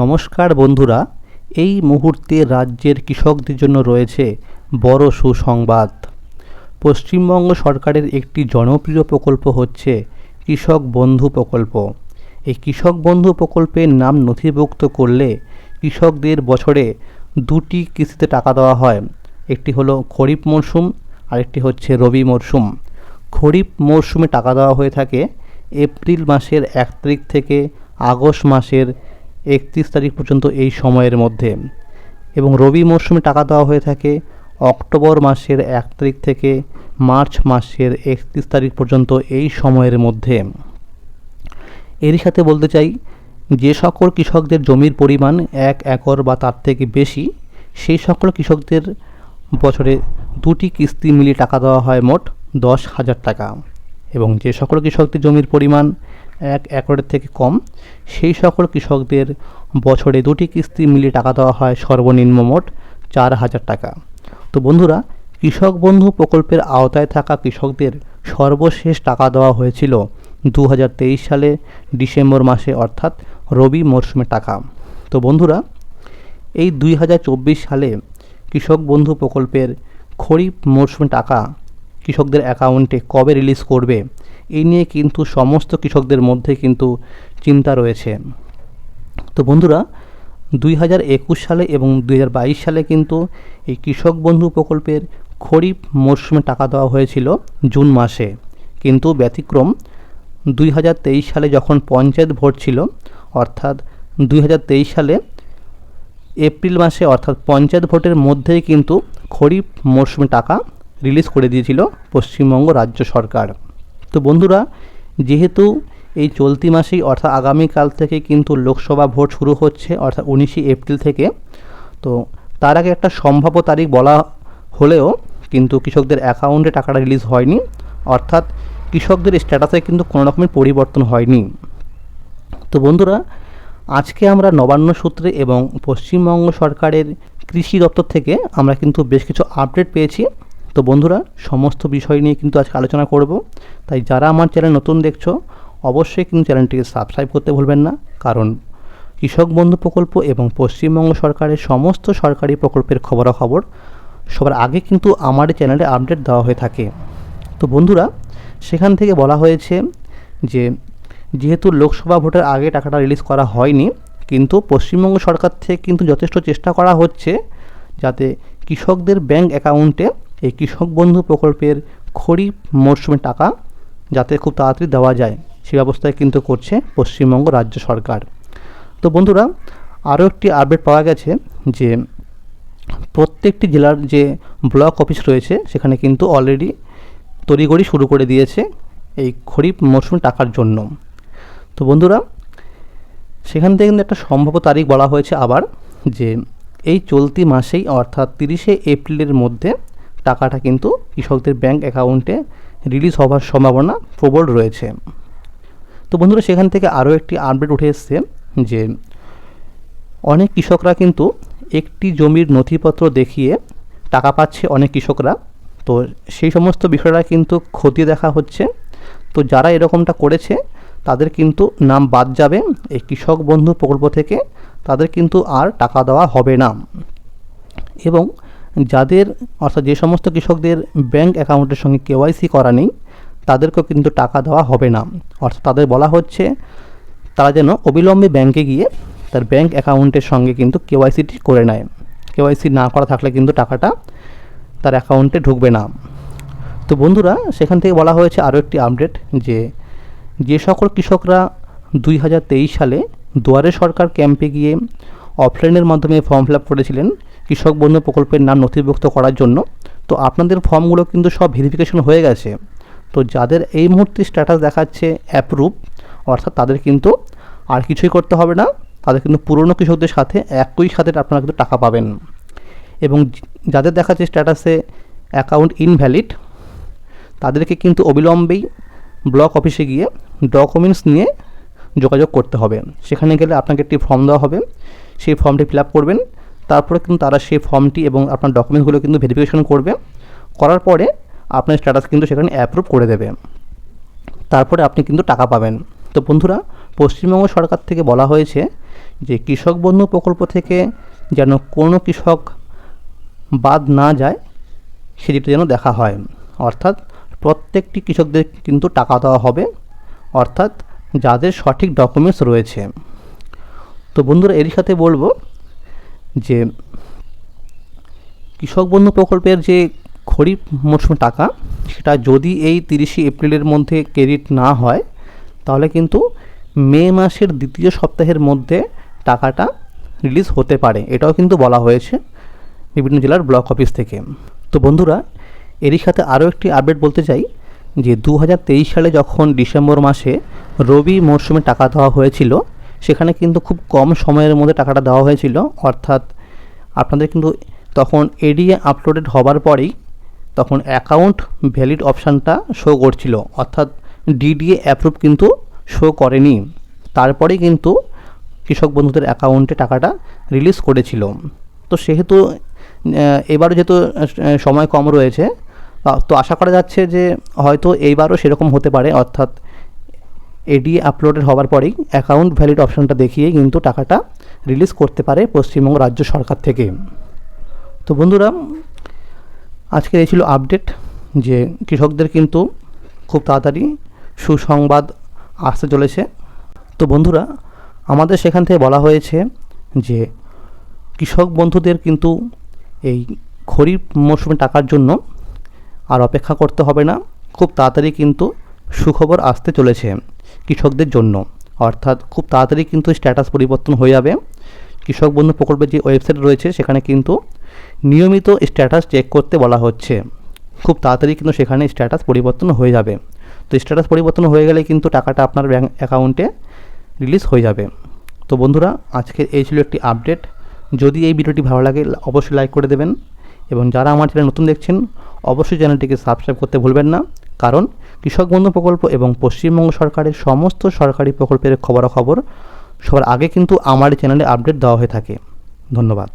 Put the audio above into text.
নমস্কার বন্ধুরা, এই মুহূর্তে রাজ্যের কৃষকদের জন্য রয়েছে বড় সুসংবাদ। পশ্চিমবঙ্গ সরকারের একটি জনপ্রিয় প্রকল্প হচ্ছে কৃষক বন্ধু প্রকল্প। এই কৃষক বন্ধু প্রকল্পের নাম নথিভুক্ত করলে কৃষকদের বছরে দুটি কিস্তিতে টাকা দেওয়া হয়। একটি হলো খরিফ মরশুম, আরেকটি হচ্ছে রবি মরশুম। খরিফ মরশুমে টাকা দেওয়া হয়ে থাকে এপ্রিল মাসের এক তারিখ থেকে আগস্ট মাসের একত্রিশ তারিখ পর্যন্ত এই সময়ের মধ্যে। এবং রবি মরশুমে টাকা দেওয়া হয়ে থাকে অক্টোবর মাসের এক তারিখ থেকে মার্চ মাসের একত্রিশ তারিখ পর্যন্ত এই সময়ের মধ্যে। এরই সাথে বলতে চাই, যে সকল কৃষকদের জমির পরিমাণ এক একর বা তার থেকে বেশি, সেই সকল কৃষকদের বছরে দুটি কিস্তি মিলিয়ে টাকা দেওয়া হয় মোট দশ হাজার টাকা। এবং যে সকল কৃষকদের জমির পরিমাণ এক একরের থেকে কম, সেই সকল কৃষকদের বছরে দুটি কিস্তি মিলিয়ে টাকা দেওয়া হয় সর্বনিম্ন মোট চার হাজার টাকা। তো বন্ধুরা, কৃষক বন্ধু প্রকল্পের আওতায় থাকা কৃষকদের সর্বশেষ টাকা দেওয়া হয়েছিল দু হাজার তেইশ সালে ডিসেম্বর মাসে, অর্থাৎ রবি মরশুমে টাকা। তো বন্ধুরা, এই দুই হাজার চব্বিশ সালে কৃষক বন্ধু প্রকল্পের খরিফ মরশুমে টাকা কৃষকদের অ্যাকাউন্টে কবে রিলিজ করবে, এই নিয়ে কিন্তু সমস্ত কৃষকদের মধ্যে কিন্তু চিন্তা রয়েছে। তো বন্ধুরা, দুই হাজার একুশ সালে এবং দুই হাজার বাইশ সালে কিন্তু এই কৃষক বন্ধু প্রকল্পের খরিফ মরশুমে টাকা দেওয়া হয়েছিল জুন মাসে। কিন্তু ব্যতিক্রম, দুই হাজার তেইশ সালে যখন পঞ্চায়েত ভোট ছিল, অর্থাৎ দুই হাজার তেইশ সালে এপ্রিল মাসে, অর্থাৎ পঞ্চায়েত ভোটের মধ্যেই কিন্তু খরিফ মরশুমে টাকা রিলিজ করে দিয়েছিল পশ্চিমবঙ্গ রাজ্য সরকার। তো বন্ধুরা, যেহেতু এই চলতি মাসেই, অর্থাৎ আগামীকাল থেকে কিন্তু লোকসভা ভোট শুরু হচ্ছে, অর্থাৎ উনিশে এপ্রিল থেকে, তো তার আগে একটা সম্ভাব্য তারিখ বলা হলেও কিন্তু কৃষকদের অ্যাকাউন্টে টাকাটা রিলিজ হয়নি, অর্থাৎ কৃষকদের স্ট্যাটাসে কিন্তু কোনো রকমের পরিবর্তন হয়নি। তো বন্ধুরা, আজকে আমরা নবান্ন সূত্রে এবং পশ্চিমবঙ্গ সরকারের কৃষি দপ্তর থেকে আমরা কিন্তু বেশ কিছু আপডেট পেয়েছি। তো বন্ধুরা, সমস্ত বিষয় নিয়ে কিন্তু আজকে আলোচনা করব। তাই যারা আমার চ্যানেল নতুন দেখছ, অবশ্যই কিন্তু চ্যানেলটিকে সাবস্ক্রাইব করতে ভুলবেন না। কারণ কৃষক বন্ধু প্রকল্প এবং পশ্চিমবঙ্গ সরকারের সমস্ত সরকারি প্রকল্পের খবরাখবর সবার আগে কিন্তু আমার চ্যানেলে আপডেট দেওয়া হয়ে থাকে। তো বন্ধুরা, সেখান থেকে বলা হয়েছে যে, যেহেতু লোকসভা ভোটের আগে টাকাটা রিলিজ করা হয়নি, কিন্তু পশ্চিমবঙ্গ সরকার থেকে কিন্তু যথেষ্ট চেষ্টা করা হচ্ছে যাতে কৃষকদের ব্যাংক অ্যাকাউন্টে এই কৃষক বন্ধু প্রকল্পের খরিফ মরশুমে টাকা যাতে খুব তাড়াতাড়ি দেওয়া যায় সে ব্যবস্থায় কিন্তু করছে পশ্চিমবঙ্গ রাজ্য সরকার। তো বন্ধুরা, আরও একটি আপডেট পাওয়া গেছে যে, প্রত্যেকটি জেলার যে ব্লক অফিস রয়েছে, সেখানে কিন্তু অলরেডি তড়িগড়ি শুরু করে দিয়েছে এই খরিফ মরশুম টাকার জন্য। তো বন্ধুরা, সেখান থেকে কিন্তু একটা সম্ভাব্য তারিখ বলা হয়েছে আবার যে, এই চলতি মাসেই অর্থাৎ তিরিশে এপ্রিলের মধ্যে টাকাটা কিন্তু কৃষকদের ব্যাংক অ্যাকাউন্টে রিলিজ হওয়ার সম্ভাবনা প্রবল রয়েছে। তো বন্ধুরা, সেখান থেকে আরও একটি আপডেট উঠে এসছে যে অনেক কৃষকরা কিন্তু একটি জমির নথিপত্র দেখিয়ে টাকা পাচ্ছে অনেক কৃষকরা। তো সেই সমস্ত বিষয়টা কিন্তু খতিয়ে দেখা হচ্ছে। তো যারা এরকমটা করেছে, তাদের কিন্তু নাম বাদ যাবে। এই কৃষক বন্ধু প্রকল্প থেকে তাদের কিন্তু আর টাকা দেওয়া হবে না। এবং যাদের, অর্থাৎ যে সমস্ত কৃষকদের ব্যাংক অ্যাকাউন্টের সঙ্গে কেওয়াইসি করা নেই, তাদেরকেও কিন্তু টাকা দেওয়া হবে না। অর্থাৎ তাদের বলা হচ্ছে, তারা যেন অবিলম্বে ব্যাংকে গিয়ে তার ব্যাংক অ্যাকাউন্টের সঙ্গে কিন্তু কেওয়াইসিটি করে নেয়। কেওয়াইসি না করা থাকলে কিন্তু টাকাটা তার অ্যাকাউন্টে ঢুকবে না। তো বন্ধুরা, সেখান থেকে বলা হয়েছে আরও একটি আপডেট যে যে সকল কৃষকরা দুই হাজার তেইশ সালে দুয়ারে সরকার ক্যাম্পে গিয়ে অফলাইনের মাধ্যমে ফর্ম ফিল আপ করেছিলেন কৃষক বন্ধু প্রকল্পের নাম নথিভুক্ত করার জন্য। তো আপনাদের ফর্মগুলো কিন্তু সব ভেরিফিকেশন হয়ে গেছে। তো যাদের এই মুহূর্তে স্ট্যাটাস দেখাচ্ছে অ্যাপ্রুভ অর্থাৎ তাদের কিন্তু আর কিছুই করতে হবে না, তাদের কিন্তু পুরনো কৃষকদের সাথে একই সাথে আপনারা কিন্তু টাকা পাবেন। এবং যাদের দেখাচ্ছে স্ট্যাটাসে অ্যাকাউন্ট ইনভ্যালিড তাদেরকে কিন্তু অবিলম্বেই ব্লক অফিসে গিয়ে ডকুমেন্টস নিয়ে যোগাযোগ করতে হবে। সেখানে গেলে আপনাকে একটি ফর্ম দেওয়া হবে। সেই ফর্মটি ফিল আপ করবেন। তারপরে কিন্তু তারা সেই ফর্মটি এবং আপনার ডকুমেন্টসগুলো কিন্তু ভেরিফিকেশন করবে। করার পরে আপনার স্ট্যাটাস কিন্তু সেখানে অ্যাপ্রুভ করে দেবে। তারপরে আপনি কিন্তু টাকা পাবেন। তো বন্ধুরা, পশ্চিমবঙ্গ সরকার থেকে বলা হয়েছে যে কৃষক বন্ধু প্রকল্প থেকে যেন কোনো কৃষক বাদ না যায়, সেদিকটা যেন দেখা হয়। অর্থাৎ প্রত্যেকটি কৃষকদের কিন্তু টাকা দেওয়া হবে। অর্থাৎ যাদের সঠিক ডকুমেন্টস রয়েছে। তো বন্ধুরা এরই সাথে বলব যে কৃষক বন্ধু প্রকল্পের যে খরিফ মরশুম টাকা, সেটা যদি এই তিরিশে এপ্রিলের মধ্যে ক্রেডিট না হয়, তাহলে কিন্তু মে মাসের দ্বিতীয় সপ্তাহের মধ্যে টাকাটা রিলিজ হতে পারে। এটাও কিন্তু বলা হয়েছে বিভিন্ন জেলার ব্লক অফিস থেকে। তো বন্ধুরা, এরই সাথে আরও একটি আপডেট বলতে চাই যে দু হাজার তেইশ সালে যখন ডিসেম্বর মাসে রবি মরশুমে টাকা দেওয়া হয়েছিল সেখানে কিন্তু খুব কম সময়ের মধ্যে টাকাটা দেওয়া হয়েছিল। অর্থাৎ আপনাদের কিন্তু তখন এডিএ আপলোডেড হবার পরেই তখন অ্যাকাউন্ট ভ্যালিড অপশানটা শো করছিল। অর্থাৎ ডিডিএ অ্যাপ্রুভ কিন্তু শো করেনি। তারপরেই কিন্তু কৃষক বন্ধুদের অ্যাকাউন্টে টাকাটা রিলিজ করেছিল। তো সেহেতু এবারও যেহেতু সময় কম রয়েছে তো আশা করা যাচ্ছে যে হয়তো এইবারও সেরকম হতে পারে। অর্থাৎ এডি আপলোডেড হওয়ার পরেই অ্যাকাউন্ট ভ্যালিড অপশানটা দেখিয়ে কিন্তু টাকাটা রিলিজ করতে পারে পশ্চিমবঙ্গ রাজ্য সরকার থেকে। তো বন্ধুরা, আজকের এই ছিল আপডেট যে কৃষকদের কিন্তু খুব তাড়াতাড়ি সুসংবাদ আসতে চলেছে। তো বন্ধুরা, আমাদের সেখান থেকে বলা হয়েছে যে কৃষক বন্ধুদের কিন্তু এই খরিফ মরশুমে টাকার জন্য আর অপেক্ষা করতে হবে না। খুব তাড়াতাড়ি কিন্তু সুখবর আসতে চলেছে। কৃষকদের জন্য। অর্থাৎ খুব তাড়াতাড়ি কিন্তু স্ট্যাটাস পরিবর্তন হয়ে যাবে। কৃষক বন্ধু প্রকল্পের যে ওয়েবসাইট রয়েছে, সেখানে কিন্তু নিয়মিত স্ট্যাটাস চেক করতে বলা হচ্ছে। খুব তাড়াতাড়ি কিন্তু সেখানে স্ট্যাটাস পরিবর্তন হয়ে যাবে। তো স্ট্যাটাস পরিবর্তন হয়ে গেলে কিন্তু টাকাটা আপনার ব্যাঙ্ক অ্যাকাউন্টে রিলিজ হয়ে যাবে। তো বন্ধুরা আজকে এই ছিল একটি আপডেট যদি এই ভিডিওটি ভালো লাগে, অবশ্যই লাইক করে দেবেন। এবং যারা আমার চ্যানেল নতুন দেখছেন, অবশ্যই চ্যানেলটিকে সাবস্ক্রাইব করতে ভুলবেন না। কারণ কৃষক বন্ধু প্রকল্প এবং পশ্চিমবঙ্গ সরকারের সমস্ত সরকারি প্রকল্পের খবরাখবর সবার আগে কিন্তু আমার চ্যানেলে আপডেট দেওয়া হয়ে থাকে। ধন্যবাদ।